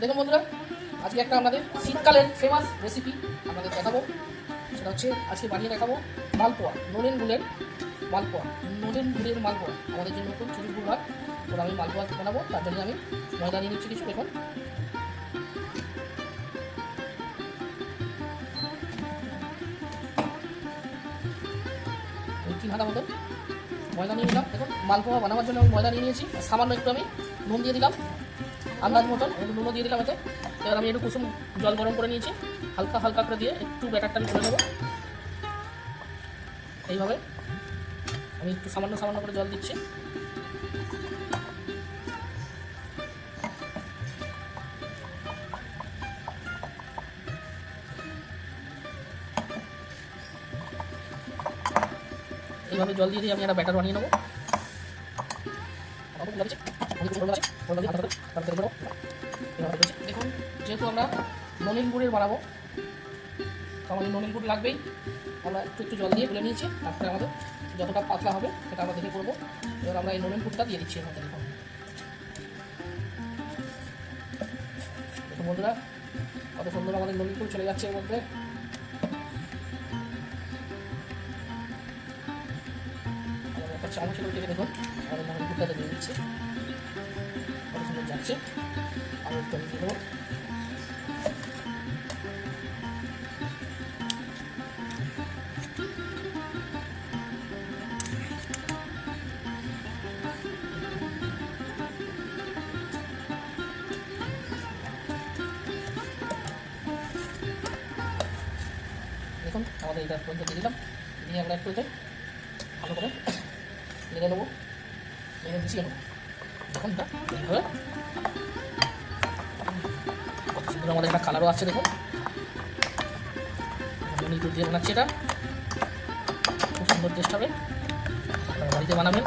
দেখুন বন্ধুরা, আজকে একটা আমাদের শীতকালের ফেমাস রেসিপি আপনাদের দেখাবো। সেটা হচ্ছে আজকে বানিয়ে দেখাবো মালপোয়া, নলেন গুড়ের মালপোয়া, নলেন গুড়ের মালপোয়া। আমাদের জন্য নতুন খেজুর গুড় হয় ওরা আমি মালপোয়া বানাবো, তার জন্য আমি ময়দা নিয়ে নিচ্ছি কিছু ওই তিন হাতা মতন ময়দা নিয়ে নিলাম। দেখুন, মালপোয়া বানাবার জন্য আমি ময়দা নিয়ে নিয়েছি। সামান্য একটু আমি নুন দিয়ে দিলাম। আন্দাজ মতন, একটু নুনও দিয়ে দিলাম এতে এবার আমি একটু কুসুম জল গরম করে নিয়েছি, হালকা হালকা করে দিয়ে একটু ব্যাটারটা আমি করে নেব। এইভাবে আমি একটু সামান্য সামান্য করে জল দিচ্ছি। এইভাবে জল দিয়ে দিয়ে আমি একটা ব্যাটার বানিয়ে নেব। দেখুন, যেহেতু আমরা ননিন গুড়ের বানাবো, তো আমাদের ননিন গুড় লাগবেই। আমরা একটু একটু জল দিয়ে গুলে নিয়েছি, তারপরে আমাদের যতটা পাতলা হবে সেটা আমরা দেখে করব। এবার আমরা এই ননিন গুড়টা দিয়ে দিচ্ছি এর মধ্যে, দেখুন। বন্ধুরা, কত সুন্দর আমাদের ননিন গুড় চলে যাচ্ছে এর মধ্যে। আমাদের একটা চামচ দেখুন, আমাদের ননিন গুড়টাতে দিয়ে দিচ্ছি। কত সুন্দর যাচ্ছে আমি একটু আমি দিয়ে দেবো দেখুন, আমাদের এটা পর্যন্ত দিয়ে দিলাম। দিয়ে আমরা একটু এতে ভালো করে নেড়ে নেব। নেড়ে মিশিয়ে নেব। আমাদের একটা কালারও আছে, দেখুন। দুধ দিয়ে বানাচ্ছি এটা। খুব সুন্দর টেস্ট হবে। বাড়িতে বানাবেন।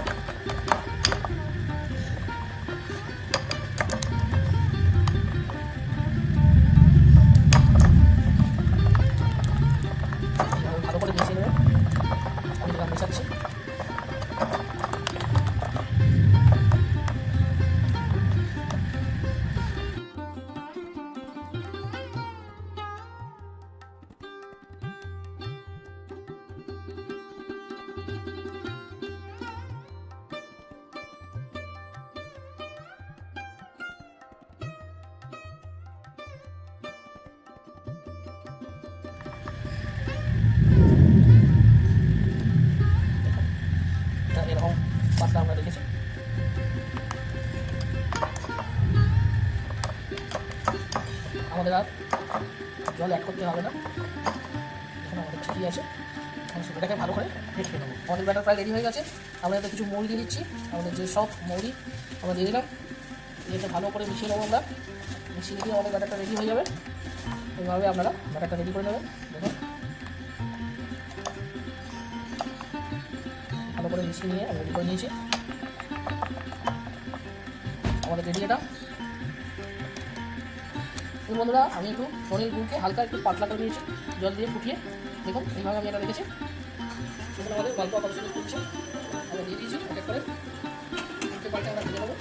আমাদের আর জল অ্যাড করতে হবে না। এখন আমাদের ঠিকই আছে। এটাকে ভালো করে ফেটে নেব। আমাদের ব্যাটার প্রায় রেডি হয়ে গেছে। আমরা এতে কিছু মৌরি দিয়ে দিচ্ছি। আমাদের যে সব মৌরি আমরা দিয়ে দিলাম। এটা ভালো করে মিশিয়ে নেব আমরা। মিশিয়ে দিয়ে আমাদের ব্যাটারটা রেডি হয়ে যাবে। এইভাবে আপনারা ব্যাটারটা রেডি করে নেবেন। দেখুন। ভালো করে মিশিয়ে নিয়ে আমি রেডি করে নিয়েছি। আমাদের রেডি এটা। বন্ধুরা, আমি একটু পনির গুড়কে হালকা একটু পাতলা করে নিয়েছি, জল দিয়ে ফুটিয়ে। দেখুন, এইভাবে আমি এটা রেখেছি। এখানে আমাদের গল্প সুন্দর করছে। আমরা দিয়ে দিয়েছি এক করে। তিনটে পাল্টে আমরা ভেজে নেব।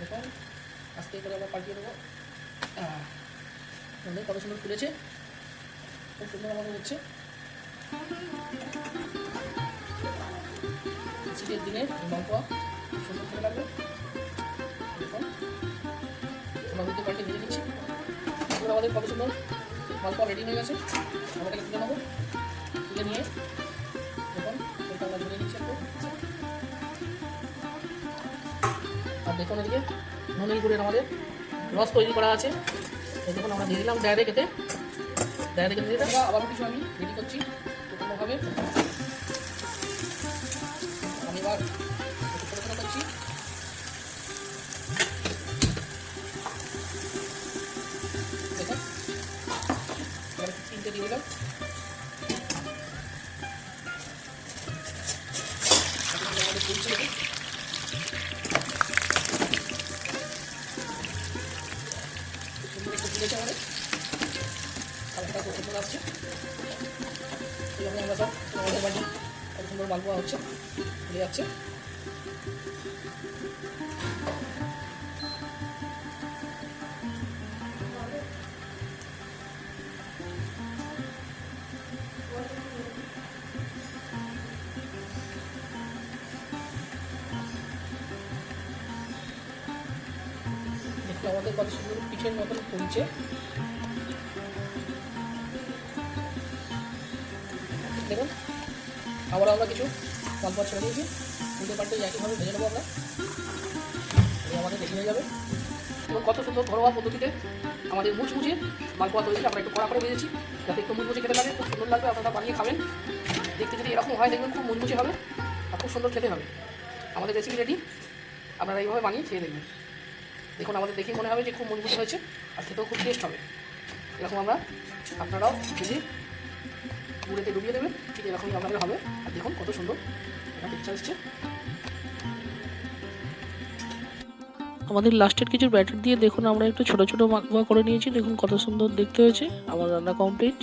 দেখুন, আস্তে করে আমরা পাল্টিয়ে দেবো আমাদের কত সুন্দর ফুলেছে। খুব সুন্দর আমাদের হচ্ছে। শীতের দিনে খুব সুন্দর খেতে লাগবে। দুটো পাল্টে ভেজে নিচ্ছি। এবার আমাদের কত সুন্দর মালপোয়া রেডি হয়ে গেছে। আমরা তুলে নেব। তুলে নিয়ে দেখুন আমরা ধরে নিচ্ছি আর দেখুন এদিকে, নুনের গুড়ের আমাদের রস তৈরি করা আছে। এই দেখুন, আমরা দিয়ে দিলাম এতে। ডাইরেক্ট এতে দিয়ে দিলাম। আবার কিছু আমি রেডি করছি। কোনোভাবে আমি এবার আমাদের হালকা খুব সুন্দর আসছে এইভাবে আমরা সব আমাদের বাড়ি মালপোয়া হচ্ছে ফুলে যাচ্ছে। আমাদের কত সুন্দর পিঠের মতন ফুলছে। দেখুন আবার আমরা কিছু মালপোয়া ছেড়ে দিয়েছি। উল্টো পাল্টে একইভাবে ভেজে নেব আমরা। আমাদের রেডি হয়ে যাবে। এবং কত সুন্দর ঘরোয়া পদ্ধতিতে আমাদের মুচমুচে মালপোয়া তৈরি আমরা একটু কড়া করে ভেজেছি, যাতে একটু মুচমুচে খেতে লাগে, খুব সুন্দর লাগবে, আপনারা বানিয়ে খাবেন। দেখতে যদি এরকম হয়, দেখবেন খুব মুচমুচে হবে আর খুব সুন্দর খেতে হবে। আমাদের রেসিপি রেডি আপনারা এইভাবে বানিয়ে খেয়ে দেখবেন। দেখুন, আমাদের দেখেই মনে হবে যে খুব মজবুত হয়েছে আর খেতেও খুব টেস্ট হবে। এরকম আমরা আপনারাও ভেজে গুঁড়েতে ডুবিয়ে দেবেন, ঠিক এরকমই আপনাদের হবে। আর দেখুন কত সুন্দর এটা টেক্সচার এসছে। আমাদের লাস্টের কিছু ব্যাটার দিয়ে দেখুন, আমরা একটু ছোটো ছোটো মাখবা করে নিয়েছি। দেখুন কত সুন্দর দেখতে হয়েছে। আমার রান্না কমপ্লিট